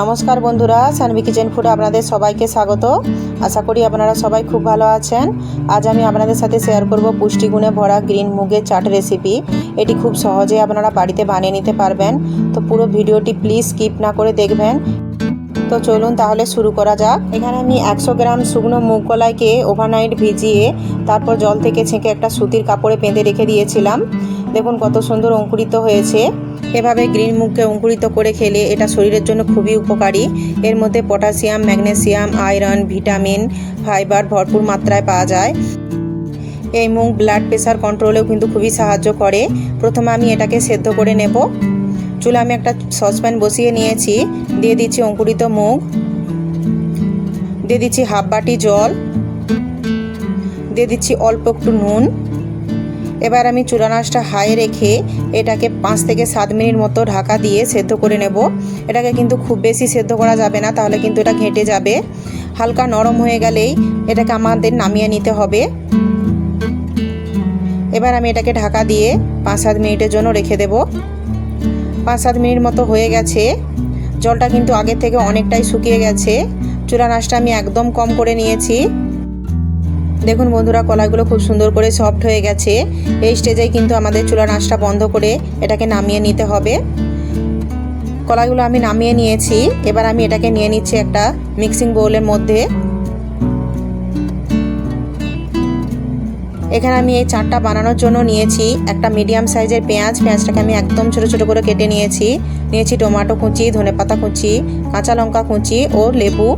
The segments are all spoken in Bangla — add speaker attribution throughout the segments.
Speaker 1: নমস্কার বন্ধুরা সানভি কিচেন ফুডে আপনাদের সবাইকে স্বাগত। আশা করি আপনারা সবাই খুব ভালো আছেন। আজ আমি আপনাদের সাথে শেয়ার করব পুষ্টিগুণে ভরা গ্রিন মুগের চাট রেসিপি এটি খুব সহজে আপনারা বাড়িতে বানিয়ে নিতে পারবেন। তো পুরো ভিডিওটি প্লিজ স্কিপ না করে দেখবেন। তো চলুন তাহলে শুরু করা যাক। এখানে আমি একশো গ্রাম শুকনো মুগ কলাইকে ওভারনাইট ভিজিয়ে তারপর জল থেকে ছেঁকে একটা সুতির কাপড়ে বেঁধে রেখে দিয়েছিলাম। দেখুন কত সুন্দর অঙ্কুরিত হয়েছে। এভাবে গ্রিন মুগকে অঙ্কুরিত করে খেলে এটা শরীরের জন্য খুবই উপকারী। এর মধ্যে potassium, magnesium, iron, vitamin, fibre ভরপুর মাত্রায় পাওয়া যায়। এই মুগ ব্লাড প্রেশার কন্ট্রোলেও কিন্তু খুবই সাহায্য করে। প্রথমে আমি এটাকে সেদ্ধ করে নেব। চুলে আমি একটা সসপ্যান বসিয়ে নিয়েছি। দিয়ে দিচ্ছি অঙ্কুরিত মুগ দিয়ে দিচ্ছি হাফ বাটি জল। দিয়ে দিচ্ছি অল্প একটু নুন। এবার আমি চুলা নাচটা হাই রেখে এটাকে পাঁচ থেকে সাত মিনিট মতো ঢাকা দিয়ে সেদ্ধ করে নেব। এটাকে কিন্তু খুব বেশি সেদ্ধ করা যাবে না, তাহলে কিন্তু এটা ঘেঁটে যাবে। হালকা নরম হয়ে গেলেই এটাকে আমাদের নামিয়ে নিতে হবে। এবার আমি এটাকে ঢাকা দিয়ে পাঁচ সাত মিনিটের জন্য রেখে দেব। পাঁচ সাত মিনিট মতো হয়ে গেছে। জলটা কিন্তু আগের থেকে অনেকটাই শুকিয়ে গেছে। চুলা নাচটা আমি একদম কম করে নিয়েছি। দেখুন বন্ধুরা, কলাইগুলো খুব সুন্দর করে সফট হয়ে গেছে। এই স্টেজেই কিন্তু আমাদের চুলার আঁচটা বন্ধ করে এটাকে নামিয়ে নিতে হবে। কলাইগুলো আমি নামিয়ে নিয়েছি। এবার আমি এটাকে নিয়ে নিচ্ছি একটা মিক্সিং বোলের মধ্যে। এখানে আমি এই চাটটা বানানোর জন্য নিয়েছি একটা মিডিয়াম সাইজের পেঁয়াজ। পেঁয়াজটাকে আমি একদম ছোট ছোট করে কেটে নিয়েছি। নিয়েছি টমেটো কুচি, ধনেপাতা কুচি, কাঁচা লঙ্কা কুচি ও লেবু।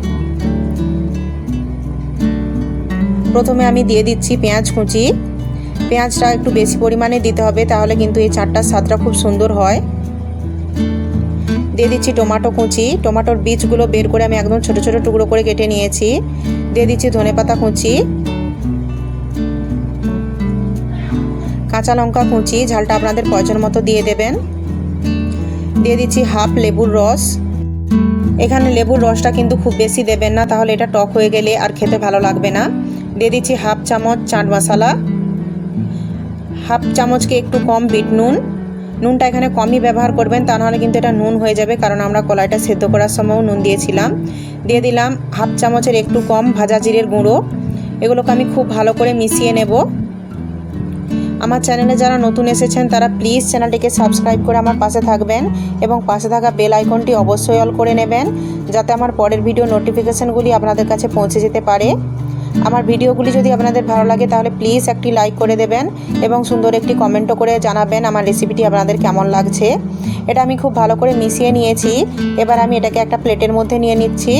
Speaker 1: প্রথমে আমি দিয়ে দিচ্ছি পেঁয়াজ কুচি। পেঁয়াজটা একটু বেশি পরিমাণে দিতে হবে, তাহলে কিন্তু এই চাটটার স্বাদটা খুব সুন্দর হয়। দিয়ে দিচ্ছি টমেটো কুচি। টমেটোর বীজগুলো বের করে আমি একদম ছোট ছোট টুকরো করে কেটে নিয়েছি। দিয়ে দিচ্ছি ধনেপাতা কুচি। কাঁচা লঙ্কা কুচি, ঝালটা আপনাদের প্রয়োজন মতো দিয়ে দেবেন। দিয়ে দিচ্ছি হাফ লেবুর রস। এখানে লেবুর রসটা কিন্তু খুব বেশি দেবেন না, তাহলে এটা টক হয়ে গেলে আর খেতে ভালো লাগবে না। দিয়ে দিচ্ছি হাফ চামচ চাট মশলা। হাফ চামচকে একটু কম বিট নুন। নুনটা এখানে কমই ব্যবহার করবেন, তা নাহলে কিন্তু এটা নুন হয়ে যাবে, কারণ আমরা কলাইটা সেদ্ধ করার সময়ও নুন দিয়েছিলাম। দিয়ে দিলাম হাফ চামচের একটু কম ভাজা জিরের গুঁড়ো। এগুলোকে আমি খুব ভালো করে মিশিয়ে নেব। আমার চ্যানেলে যারা নতুন এসেছেন, তারা প্লিজ চ্যানেলটিকে সাবস্ক্রাইব করে আমার পাশে থাকবেন এবং পাশে থাকা বেল আইকনটি অবশ্যই অল করে নেবেন, যাতে আমার পরের ভিডিও নোটিফিকেশানগুলি আপনাদের কাছে পৌঁছে যেতে পারে। আমার ভিডিওগুলি যদি আপনাদের ভালো লাগে, তাহলে প্লিজ একটি লাইক করে দেবেন এবং সুন্দর একটি কমেন্টও করে জানাবেন আমার রেসিপিটি আপনাদের কেমন লাগছে। এটা আমি খুব ভালো করে মিশিয়ে নিয়েছি। এবার আমি এটাকে একটা প্লেটের মধ্যে নিয়ে নিচ্ছি।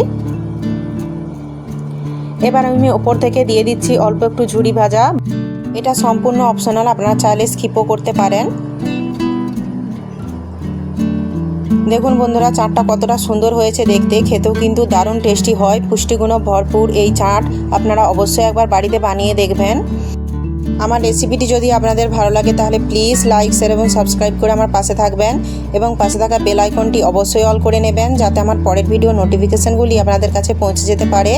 Speaker 1: এবার আমি ওপর থেকে দিয়ে দিচ্ছি অল্প একটু ঝুড়ি ভাজা। এটা সম্পূর্ণ অপশনাল আপনারা চাইলে স্কিপও করতে পারেন। দেখুন বন্ধুরা, চাটটা কতটা সুন্দর হয়েছে দেখতে। খেতেও কিন্তু দারুণ টেস্টি হয়। পুষ্টিগুণও ভরপুর এই চাট। আপনারা অবশ্যই একবার বাড়িতে বানিয়ে দেখবেন। আমার রেসিপিটি যদি আপনাদের ভালো লাগে, তাহলে প্লিজ লাইক শেয়ার এবং সাবস্ক্রাইব করে আমার পাশে থাকবেন। এবং পাশে থাকা বেল আইকনটি অবশ্যই অল করে নেবেন, যাতে আমার পরের ভিডিও নোটিফিকেশানগুলি আপনাদের কাছে পৌঁছে যেতে পারে।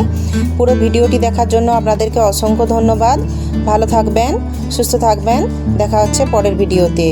Speaker 1: পুরো ভিডিওটি দেখার জন্য আপনাদেরকে অসংখ্য ধন্যবাদ। ভালো থাকবেন, সুস্থ থাকবেন। দেখা হচ্ছে পরের ভিডিওতে